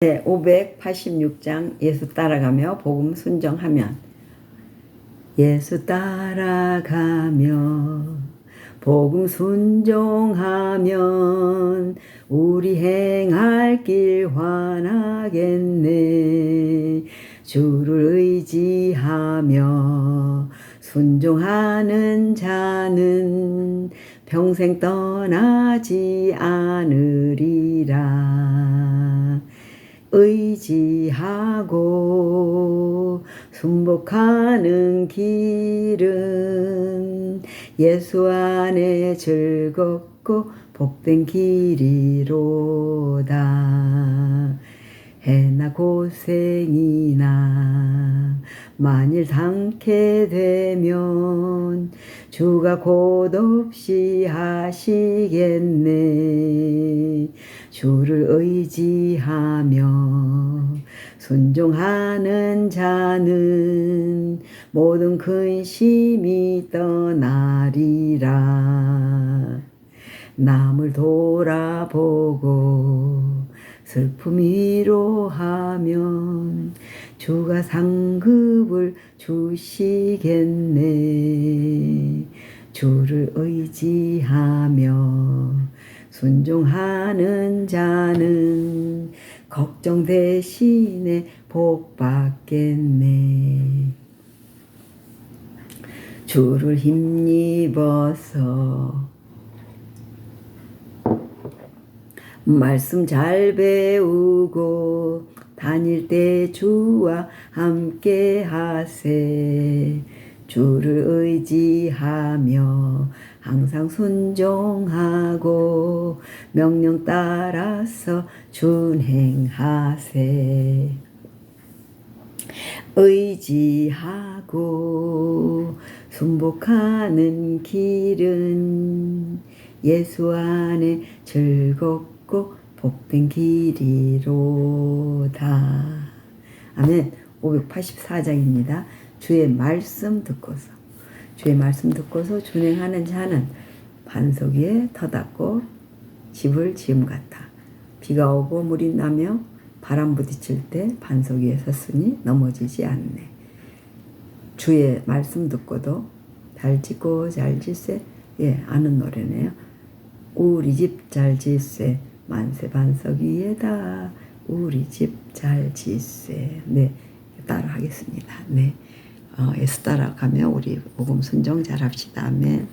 네, 586장 예수 따라가며 복음 순정하면. 예수 따라가며 복음 순종하면 우리 행할 길 환하겠네. 주를 의지하며 순종하는 자는 평생 떠나지 않으리라 의지하고 순복하는 길은 예수 안에 즐겁고 복된 길이로다. 해나 고생이나 만일 당케 되면 주가 곧 없이 하시겠네. 주를 의지하며 순종하는 자는 모든 근심이 떠나리라. 남을 돌아보고 슬픔 위로하면 주가 상급을 주시겠네. 주를 의지하며 순종하는 자는 걱정 대신에 복 받겠네. 주를 힘입어서 말씀 잘 배우고 다닐 때 주와 함께 하세. 주를 의지하며 항상 순종하고 명령 따라서 준행하세. 의지하고 순복하는 길은 예수 안에 즐겁 고 복된 길이로다. 아멘. 584장입니다. 주의 말씀 듣고서 주의 말씀 듣고서 준행하는 자는 반석 위에 터닫고 집을 지음 같아. 비가 오고 물이 나며 바람 부딪힐 때 반석 위에 섰으니 넘어지지 않네. 주의 말씀 듣고도 잘 짓고 잘 짓세. 예, 아는 노래네요. 우리 집잘 짓세. 만세 반석 위에다. 우리 집 잘 짓세. 네, 따라 하겠습니다. 네. 어, 예수 따라 가며 우리 복음 순종 잘 합시다. 아멘.